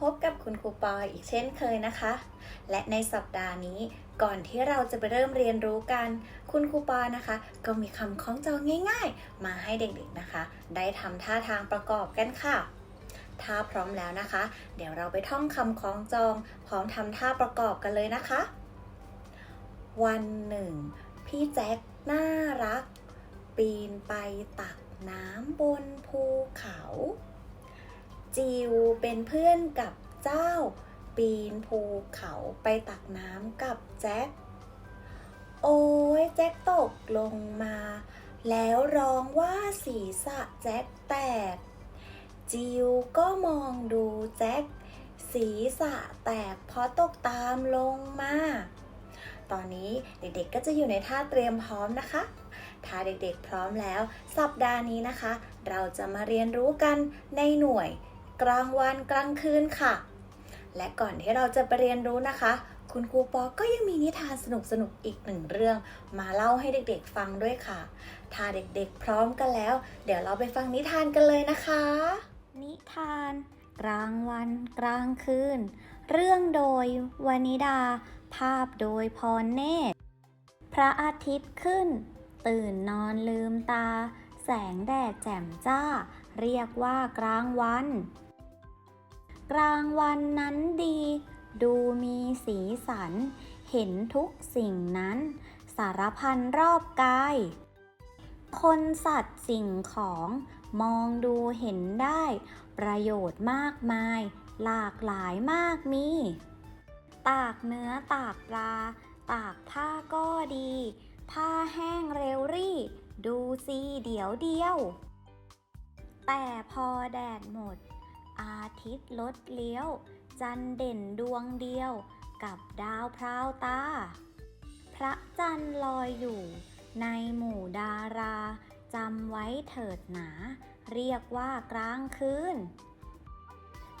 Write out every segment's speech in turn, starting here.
พบกับคุณครูปอยอีกเช่นเคยนะคะ และในสัปดาห์นี้ก่อนที่เราจะไปเริ่มเรียนรู้กัน คุณครูปอยนะคะ ก็มีคำคล้องจองง่าย ๆ มาให้เด็กๆนะคะ ได้ทำท่าทางประกอบกันค่ะ ถ้าพร้อมแล้วนะคะ เดี๋ยวเราไปท่องคำคล้องจอง พร้อมทำท่าประกอบกันเลยนะคะ วันหนึ่ง พี่แจ็คน่ารัก ปีนไปตักน้ำบนภูเขา จิวเป็นเพื่อนกับเจ้า ปีนภูเขาไปตักน้ำกับแจ็ค โอ้ยแจ็คตกลงมา แล้วร้องว่าศีรษะแจ็คแตก จิวก็มองดูแจ็คศีรษะแตกเพราะตกตามลงมา ตอนนี้เด็กๆก็จะอยู่ในท่าเตรียมพร้อมนะคะ ถ้าเด็กๆพร้อมแล้ว สัปดาห์นี้นะคะ เราจะมาเรียนรู้กันในหน่วย กลางวันกลางคืนค่ะ และก่อนที่เราจะไปเรียนรู้นะคะ คุณครูปอก็ยังมีนิทานสนุกๆอีกหนึ่งเรื่อง มาเล่าให้เด็กๆฟังด้วยค่ะ ถ้าเด็กๆพร้อมกันแล้ว เดี๋ยวเราไปฟังนิทานกันเลยนะคะ นิทาน กลางวันกลางคืน เรื่องโดยวานิดา ภาพโดยพรเนตร พระอาทิตย์ขึ้น ตื่นนอนลืมตาแสงแดดแจ่มจ้า เรียกว่ากลางวัน กลางวันนั้นดี ดูมีสีสัน เห็นทุกสิ่งนั้น สารพันรอบกาย คนสัตว์สิ่งของมองดูเห็นได้ ประโยชน์มากมาย หลากหลายมากมี ตากเนื้อตากปลา ตากผ้าก็ดี ผ้าแห้งเร็วรี่ ดูสิเดี๋ยวเดียว แต่พอแดดหมด อาทิตย์ลดเลี้ยว จันเด่นดวงเดียว กับดาวพราวตา พระจันทร์ลอยอยู่ ในหมู่ดาราจำไว้เถิดหนา เรียกว่ากลางคืน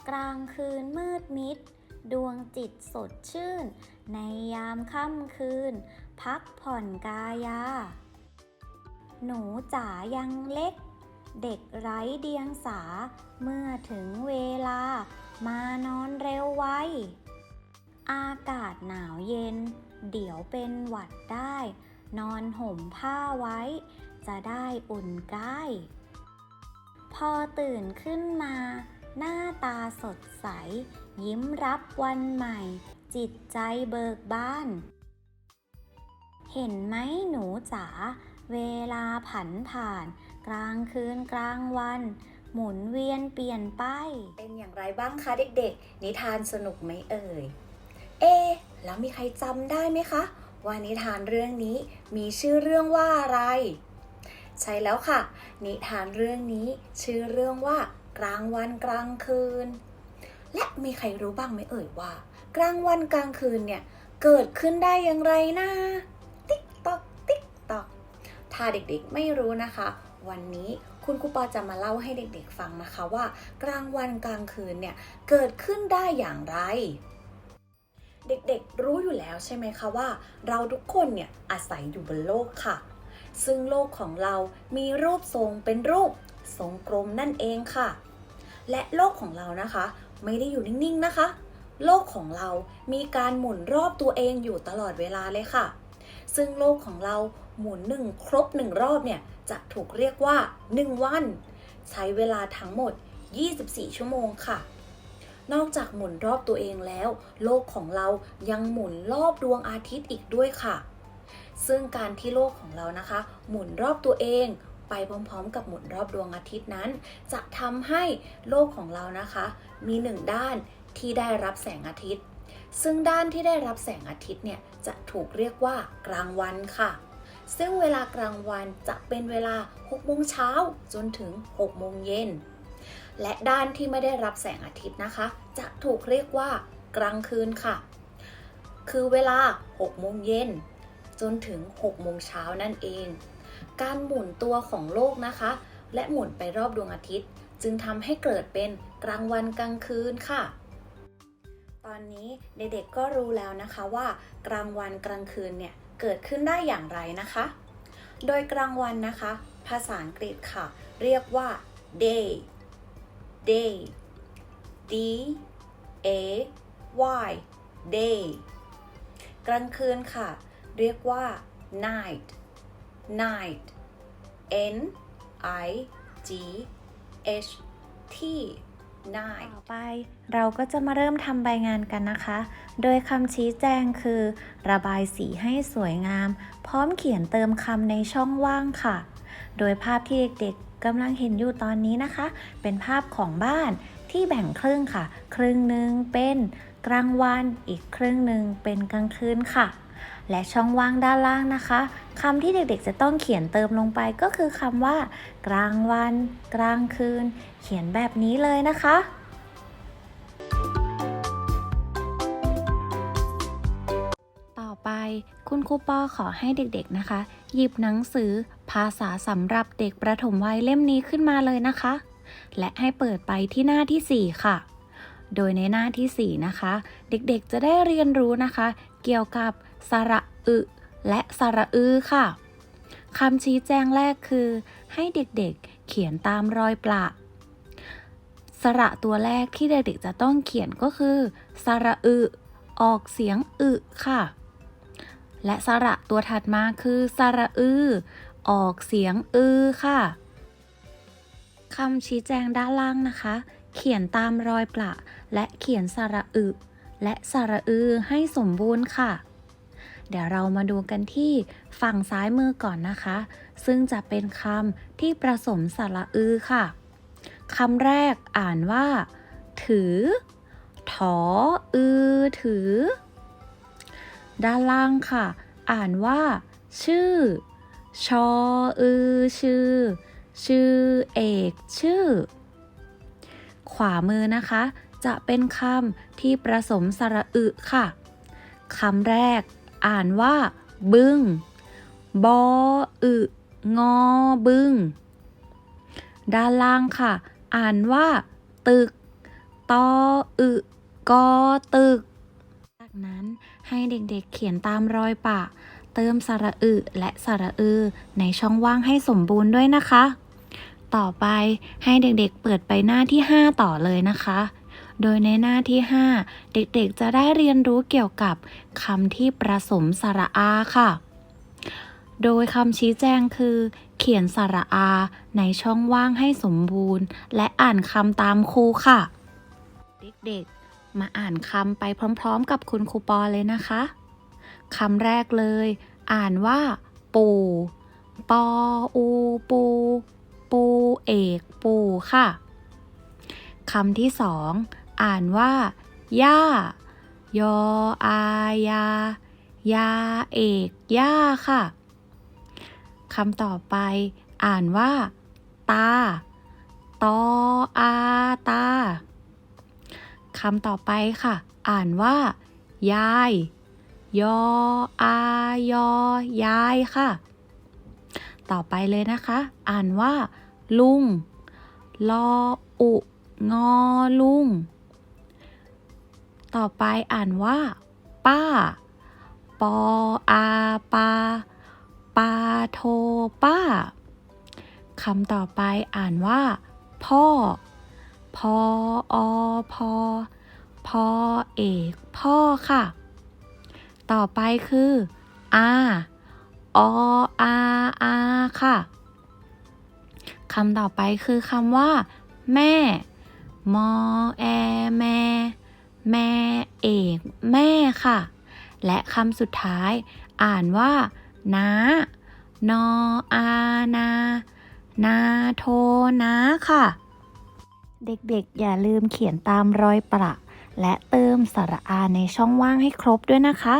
กลางคืนมืดมิด ดวงจิตสดชื่น ในยามค่ำคืน พักผ่อนกายา หนูจ๋ายังเล็ก เด็กไร้เดียงสา เมื่อถึงเวลา มานอนเร็วไวอากาศหนาวเย็น เดี๋ยวเป็นหวัดได้ นอนห่มผ้าไว้ จะได้อุ่นกายพอตื่นขึ้นมา หน้าตาสดใส ยิ้มรับวันใหม่ จิตใจเบิกบาน เห็นไหมหนูจ๋าเวลาผันผ่าน กลางคืนกลางวัน หมุนเวียนเปลี่ยนไป เป็นอย่างไรบ้างคะเด็กๆ นิทานสนุกไหมเอ่ย เอะแล้วมีใครจำได้ไหมคะ ว่านิทานเรื่องนี้มีชื่อเรื่องว่าอะไร ใช่แล้วค่ะ นิทานเรื่องนี้ชื่อเรื่องว่ากลางวันกลางคืน และมีใครรู้บ้างไหมเอ่ยว่า กลางวันกลางคืนเนี่ยเกิดขึ้นได้อย่างไรนะ ติ๊กตอกติ๊กตอกถ้าเด็กๆไม่รู้นะคะ วันนี้คุณครูปอจะมาเล่าให้เด็กๆฟังนะคะว่า กลางวันกลางคืนเนี่ยเกิดขึ้นได้อย่างไร เด็กๆรู้อยู่แล้วใช่ไหมคะว่า เราทุกคนเนี่ยอาศัยอยู่บนโลกค่ะ ซึ่งโลกของเรามีรูปทรงเป็นรูปทรงกลมนั่นเองค่ะ และโลกของเรานะคะ ไม่ได้อยู่นิ่งๆนะคะ โลกของเรามีการหมุนรอบตัวเองอยู่ตลอดเวลาเลยค่ะ ซึ่งโลกของเรา หมุนหนึ่งครบหนึ่งรอบเนี่ยจะถูกเรียกว่า 1 วัน ใช้เวลาทั้งหมด 24 ชั่วโมงค่ะ นอกจากหมุนรอบตัวเองแล้ว โลกของเรายังหมุนรอบดวงอาทิตย์อีกด้วยค่ะ ซึ่งการที่โลกของเรานะคะ หมุนรอบตัวเองไปพร้อมๆ กับหมุนรอบดวงอาทิตย์นั้น จะทำให้โลกของเรานะคะ มีหนึ่งด้านที่ได้รับแสงอาทิตย์ ซึ่งด้านที่ได้รับแสงอาทิตย์เนี่ยจะถูกเรียกว่ากลางวันค่ะ ซึ่งเวลากลางวันจะเป็นเวลา6โมงเช้าจนถึง6โมงเย็น และด้านที่ไม่ได้รับแสงอาทิตย์นะคะ จะถูกเรียกว่ากลางคืนค่ะ คือเวลา6โมงเย็นจนถึง6โมงเช้านั่นเอง การหมุนตัวของโลกนะคะ และหมุนไปรอบดวงอาทิตย์ จึงทำให้เกิดเป็นกลางวันกลางคืนค่ะตอนนี้เด็กๆก็รู้แล้วนะคะว่ากลางวันกลางคืนเนี่ย เกิดขึ้นได้อย่างไรนะคะ โดยกลางวันนะคะ ภาษาอังกฤษค่ะ เรียกว่า day day d A Y day กลางคืนค่ะ เรียกว่า night night N I G H T night ต่อไปเราก็จะมาเริ่มทำใบงานกันนะคะ โดยคำชี้แจงคือ ระบายสีให้สวยงาม พร้อมเขียนเติมคำในช่องว่างค่ะ โดยภาพที่เด็กๆกำลังเห็นอยู่ตอนนี้นะคะ เป็นภาพของบ้านที่แบ่งครึ่งค่ะ ครึ่งหนึ่งเป็นกลางวัน อีกครึ่งหนึ่งเป็นกลางคืนค่ะ และช่องว่างด้านล่างนะคะคำที่เด็กๆจะต้องเขียนเติมลงไปก็คือคำว่า กลางวัน กลางคืน เขียนแบบนี้เลยนะคะต่อไปคุณครูปอขอให้เด็กๆนะคะ หยิบหนังสือ ภาษาสำหรับเด็กประถมวัยเล่มนี้ขึ้นมาเลยนะคะ และให้เปิดไปที่หน้าที่ 4 ค่ะ โดยในหน้าที่ 4 นะคะ เด็กๆจะได้เรียนรู้นะคะ เกี่ยวกับสระอึ และสระอือค่ะคำชี้แจงแรกคือ ให้เด็กๆเขียนตามรอยประสระตัวแรกที่เด็กๆจะต้องเขียนก็คือ สระอึ ออกเสียงอึค่ะ และสระตัวถัดมาคือสระอือออกเสียงอือค่ะคำชี้แจงด้านล่างนะคะ เขียนตามรอยประ และเขียนสระอึ และสระอือให้สมบูรณ์ค่ะ เดี๋ยวเรามาดูกันที่ฝั่งซ้ายมือก่อนนะคะ ซึ่งจะเป็นคำที่ประสมสระอือค่ะคำแรกอ่านว่า ถือ ถออือ ถือ ด้านล่างค่ะ อ่านว่า ชื่อ ชออือ ชื่อ ชื่อเอก ชื่อ วามือนะคะ จะเป็นคำที่ประสมสระอึค่ะคำแรก อ่านว่า บึ้งบออึงอบึ้งด้านล่างค่ะ อ่านว่า ตึกตออึกอตึก จากนั้นให้เด็กๆเขียนตามรอยปะ เติมสระอึและสระอือในช่องว่างให้สมบูรณ์ด้วยนะคะ ต่อไปให้เด็กๆเปิดไปหน้าที่ 5 ต่อเลยนะคะ โดยในหน้าที่ 5 เด็กๆจะได้เรียนรู้เกี่ยวกับคำที่ประสมสระอาค่ะ โดยคำชี้แจงคือ เขียนสระอาในช่องว่างให้สมบูรณ์ และอ่านคำตามครูค่ะ เด็กๆ มาอ่านคำไปพร้อมๆ กับคุณครูปอเลยนะคะคำแรกเลย อ่านว่า ปู ปออูปู ปูเอกปูค่ะคำที่สองอ่านว่าย่ายออายายาเอกย่าค่ะคำต่อไป อ่านว่า ตา ตออาตาคำต่อไปค่ะ อ่านว่า ยาย ยออายอยายค่ะ ต่อไปเลยนะคะ อ่านว่า ลุง ลออุ งอลุง ต่อไปอ่านว่า ป้า ปออาปา ปาโทป้าคำต่อไปอ่านว่า พ่อ พออพอพอเอก พ่อค่ะ ต่อไปคืออา ออาอาค่ะคำต่อไปคือคำว่า แม่ มอแอแม่ แม่เอก แม่ค่ะ และคำสุดท้าย อ่านว่าน้านออานา นาโทนาค่ะ เด็กๆ อย่าลืมเขียนตามรอยประ และเติมสระอาในช่องว่างให้ครบด้วยนะคะ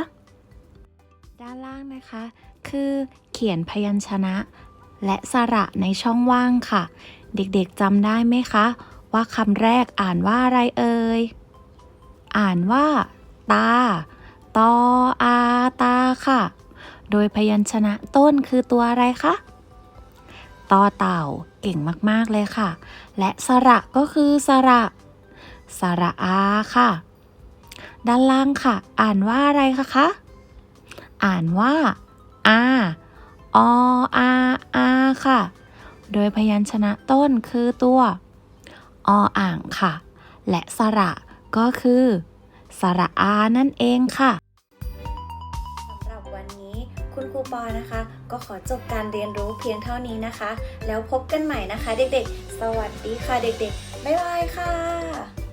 ด้านล่างนะคะ คือ เขียนพยัญชนะ และสระในช่องว่างค่ะ เด็กๆจำได้ไหมคะ ว่าคำแรกอ่านว่าอะไรเอ่ย อ่านว่า ตา ตออาตาค่ะ โดยพยัญชนะต้นคือตัวอะไรคะต่อเต่าเก่งมากๆเลยค่ะ และสระก็คือสระสระอาค่ะ ด้านล่างค่ะ อ่านว่าอะไรคะคะ อ่านว่า อาออาอาค่ะ โดยพยัญชนะต้นคือตัวออ่างค่ะ และสระก็คือ สระอานั่นเองค่ะสำหรับวันนี้คุณครูปอนะคะ ก็ขอจบการเรียนรู้เพียงเท่านี้นะคะ แล้วพบกันใหม่นะคะ เด็กๆ สวัสดีค่ะเด็กๆ บ๊ายบายค่ะ